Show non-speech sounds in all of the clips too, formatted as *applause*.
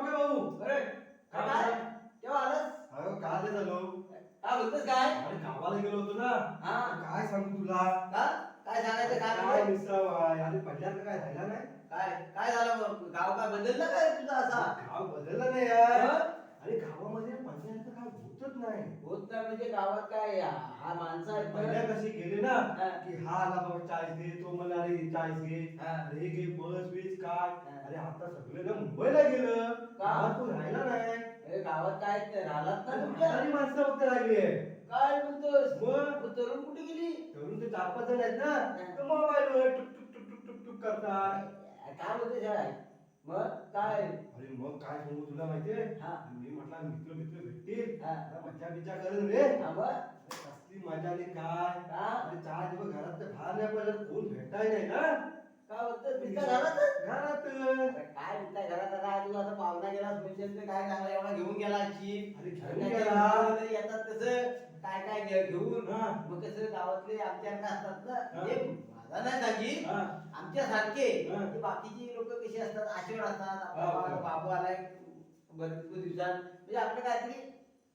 पक्का भाऊ. अरे काय काय? झालं? केव्हा आलास? अहो काय ते झालो? काय बोलतोस काय? अरे गावाला गेलो होतो ना. हा. काय सांगू तुला? का? काय सांगायचं? काय काय? मिसळ आहे अरे पहिल्यांदा काय राहिला नाही? काय? काय झालं मग? गाव काय बदललं काय तुझा असा? गाव बदललं नाही यार? अरे गावामध्ये नाही होत नाही म्हणजे गावात काय हा माणसं आहेत पहिल्या बरं. कशी गेले ना हा. की हा आला बाबा चाळीस घे तो मला अरे चाळीस घे हा. अरे हे घे बस बीस काय हा. अरे आता सगळे ना मुंबईला गेलं का? गावात कोण राहिला नाही अरे गावात काय ते राहिलात ना तुमच्या म्हातारी माणसं फक्त राहिली आहे काय बोलतोस मग? मग तरुण कुठे गेली तरुण ते चार पाच जण आहेत ना हा. तर मोबाईलवर टुक टुक टुक टुक टुक टुक करतात काय बोलतोस काय मग काय? अरे मग काय सांगू तुला माहितीये? हा. मी म्हटलं मित्र मित्र भेटतील. हा. मज्जा बिज्जा करेल रे. हा कसली मजा आणि काय? अरे चार दिवस घरात तर बाहेर नाही पडलं कोण भेटाय नाही ना? काय घरातच घरात? काय म्हणताय घरात? आता तू आता पाहुणा गेला म्हणजे काय चांगला एवढा घेऊन गेला चिप अरे घेऊन गेला. येतात कसं काय काय घेऊन. मग कसं गावातले आमच्या असतात ना. नाही सांगी हा. आमच्या सारखे हा. बाकीची लोक कशी असतात आशीर्वाद असतात आपला हा, बाबा- हा. बाबू आलाय भरपूर दिवसात म्हणजे आपलं काहीतरी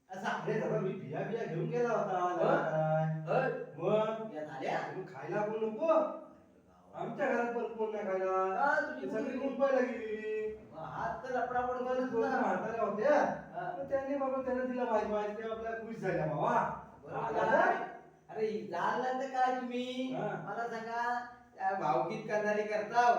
असं अरे दादा मी बिया बिया घेऊन गेला होता. जरा काय. हं? मग या झाल्या मग खायला कोण नको आमच्या घरात पण कोण नाही खायला हा, तुझी सगळी मुलगी. मुंबईला गेली मग हात तर लपडा पडून दोन बसला. म्हाताऱ्या होत्या हा. मग त्यांनी बाबा त्यांना दिला माहिती माहिती ते आपल्या खुश झाल्या बाबा बरोबर आला? अरे झालं तर काय तुम्ही हा. मला सांगा त्या भावकीत करणारी करताव.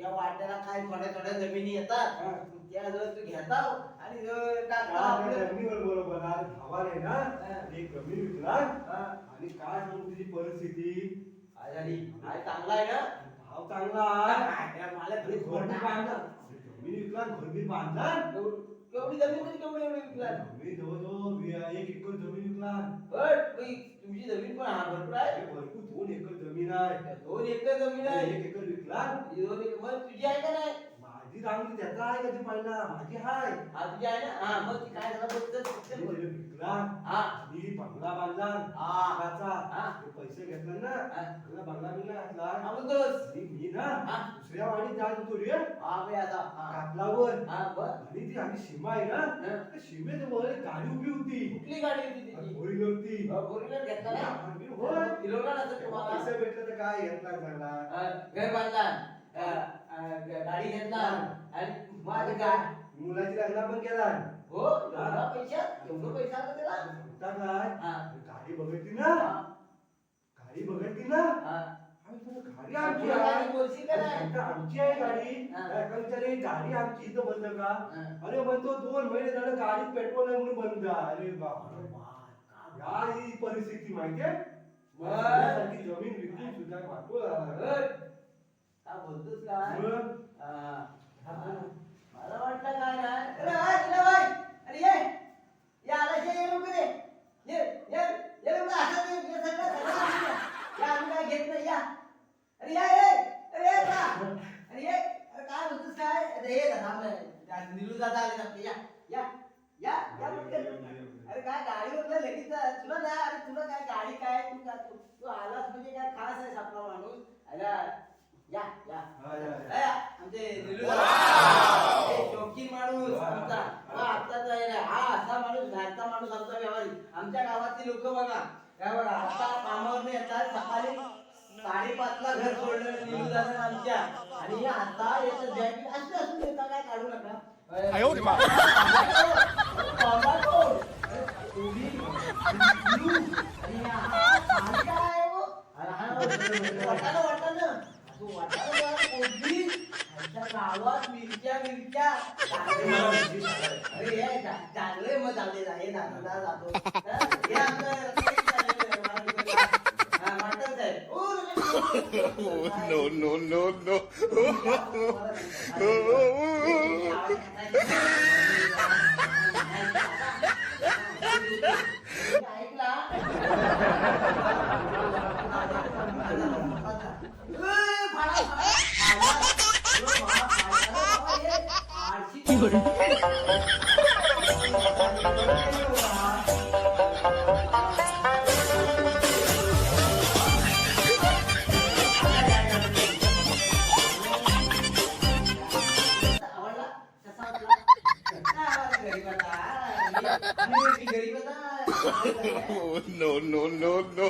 या वाट्याला काय थोड्या थोड्या जमिनी येतात हा. त्या जवळ तू घेताव आणि जवळ टाकताव काय आपलं. जमिनीवर बरोबर आज भावाने ना हा. एक कमी विकला हा. आणि काय सांगू तुझी परिस्थिती काय झाली काय चांगला आहे ना भाव चांगला आहे. काय मला आणि घर खोटं बी बांधला जमीन विकला घर बी बांधला केवढी जमीन तरी केवढी एवढी विकला जमीन जवळजवळ वी- एक एकर जमीन विकला बट बाई, तुमची जमीन पण हा भरपूर आहे अरे भरपूर दोन एकर जमीन आहे दोन एकर जमीन आहे मग तुझी आहे का नाही? माझी रांगली त्याचा आहे कधी पाहिला? माझी हाय. हा तुझी आहे ना? हा मग ती काय झालं बघ तर- मी हा. मी बंगला बांधला. हा. हा. ते पैसे घेतले ना? हा. तुला बंगला बिंगला घातला. आणि मी ना हा. दुसऱ्या वाडीत जात होतो रे. हा बाई आता. हा. कातलावर हा बर आणि ती आम्ही सीमा आहे ना? हा. त्या एक गाडी उभी होती. कुठली गाडी होती त्याची फोर व्हीलर घेतला ना आम्ही होय. फिरवला काय घेतला चांगला हा, घर बांधला. अ, गाडी घेतला. आणि माझं गा मुलाची लग्न पण केला. हो एवढा पैसा? एवढं पैसा आला त्याला? आता काय? हा. गाडी बघितली ना? गाडी बघितली ना? हा. आम्ही गाडी आमची तुला आहे गाडी बोलशील का नाही? म्हणलं, आमची आहे गाडी. हा. काय कर्मचारी गाडी आमची इथं बंद का? हा. अरे म्हणतो दोन महिने झालं गाडीत पेट्रोल आहे म्हणून बंद. आहे. अरे बाप. अरे वा, काय ही परिस्थिती माहितीये जमीन विकून सुद्धा झाला. बर. काय बोलतोस काय? हा. मला वाटलं काय नाही अरे ये. या आलाशे ये लवकर ये. ये ये ये ये, ये सगळं सगळं हातात ये. या आम्ही काय घेत नाही या. अरे या ये अरे ये का अरे ये. अरे काय बोलतोस काय? अरे ये थांब निलू दादा आले ना. या या या. या. अरे काय गाडीवर लगेच तुला नाही अरे तुला काय गाडी काय तू काय तू आलास म्हणजे काय खास आहे आपला माणूस? अरे या या. या, या. अरे, आमचे निलू दादा. शौकीन माणूस आमचा. हा आत्ताचा आहे रे. हा असा माणूस घरचा माणूस आमचा व्यवहारी. आमच्या गावातली लोक बघा. काय बघा आता कामावर येतात. सकाळी साडेपाचला घर सोडलं निलू दादा आमच्या. आणि आता येतं जॅकेट असं असून येता काय काढू नका *laughs* आयो रे मा. टोमॅटो. अरे, कोबी, निलू. आणि हा भाजी काय आहे हो? अरे हा, वाटाणं, वाटाणं. असं वाटाणं बघा, कोबी. आमच्या गावात मिरच्या मिरच्या अरे हे चांगले मग चालले जा हे जातो जातो हे आमचं रस्त्याने चाललेलं आहे, मला हा, no, no, no, no.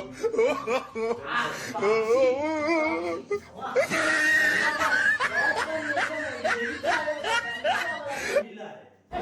*laughs* आणि